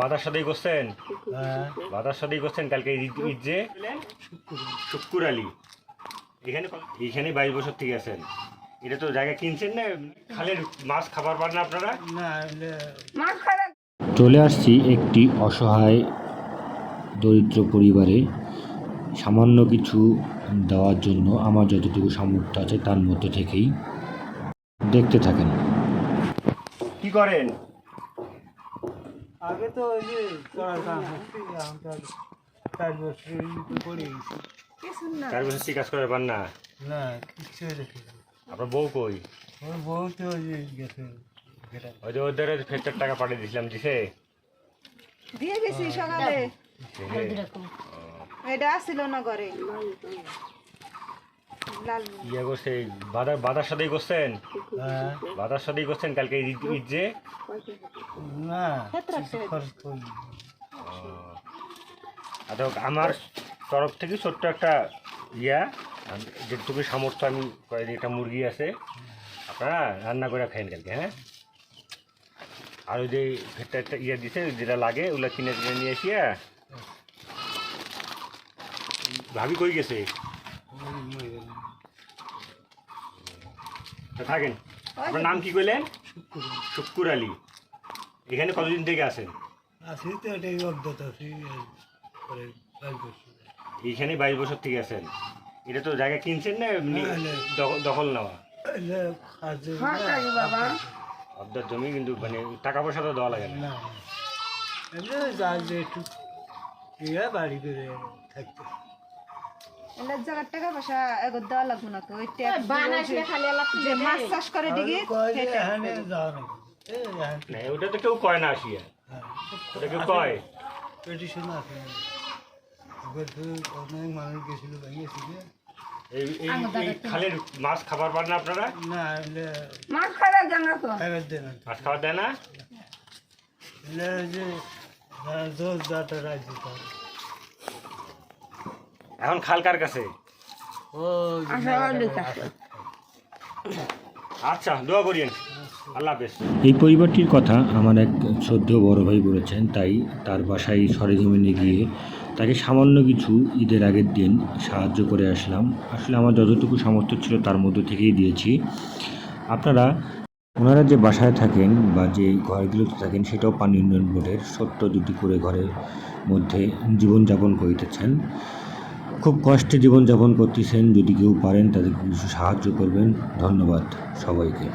বাজার সাদাই করছেন? হ্যাঁ বাজার সাদাই করছেন কালকে ঈদ যে? শুক্কুর আলী। এখানে এখানে বাইশ বছর থেকে আছেন। এটা তো জায়গা কিনছেন না? খালের মাছ খাবার পান না আপনারা? চলে আসছি একটি অসহায় দরিদ্র পরিবারে। সামান্য কিছু দেওয়ার জন্য আমার যতটুকু সামর্থ্য আছে তার মধ্যে থেকেই দেখতে থাকেন। কি করেন? আগে তো ওই যে চার বছর গেছি চার বছর কাজ করে না? না কিচ্ছু দেখেছি আপনার বউ কই? ওর বউ তো ওই যে গেছে ওই যে ওদের ফেরটার টাকা পাঠিয়ে দিছে? দিয়ে গেছি সকালে। এটা আসছিল না ঘরে ইয়ে করছে বাজার বাজার সাদাই করছেন? হ্যাঁ বাজার সাদাই করছেন কালকে ঈদ যে? না আচ্ছা আমার তরফ থেকে ছোট্ট একটা ইয়া যেটুকু সামর্থ্য আমি একটা মুরগি আছে আপনারা রান্না করে খাইন কালকে হ্যাঁ? আর ওই যে একটা একটা ইয়া দিছে যেটা লাগে ওগুলো কিনে কিনে নিয়ে এসিয়া ভাবি কই গেছে? থাকেন। আপনার নাম কি কইলেন? শুক্কুর আলী। এখানে কতদিন থেকে আছেন? আছি তো এটাই অজ্ঞত আছি এইখানে বাইশ বছর থেকে আছেন। এটা তো জায়গা কিনছেন না এমনি না, না। দখল নেওয়া? এলে কাজে জমি কিন্তু মানে টাকা পয়সা তো দেওয়া লাগে না। একটু ইয়ে বাড়ি করে থাকতে। এটা জায়গার টাকা পয়সা এগো দেওয়া লাগবে না তো যে মাছ চাষ করে ওটা তো কেউ কয় না আসিয়া। ওটা কেউ কয়? আছে। অনেক মানুষ গেছিল ভেঙেছিল মাছ খাবার পান না আপনারা? না মাছ খাবার জানা দেন না মাছ খাবার দেয় না? জোর তার এখন খাল কার কাছে? ও আচ্ছা দোয়া করিয়েন। আল্লাহ হাফেজ। এই পরিবারটির কথা আমার এক শ্রদ্ধেয় বড় ভাই বলেছেন তাই তার বাসায় সরেজমিনে গিয়ে তাকে সামান্য কিছু ঈদের আগের দিন সাহায্য করে আসলাম। আসলে আমার যতটুকু সামর্থ্য ছিল তার মধ্যে থেকেই দিয়েছি। আপনারা ওনারা যে বাসায় থাকেন বা যে ঘরগুলোতে থাকেন সেটাও পানি উন্নয়ন বোর্ডের সত্য দুটি করে ঘরের মধ্যে জীবনযাপন করিতেছেন। খুব কষ্টে জীবনযাপন করতেছেন। যদি কেউ পারেন তাদের কিছু সাহায্য করবেন। ধন্যবাদ সবাইকে।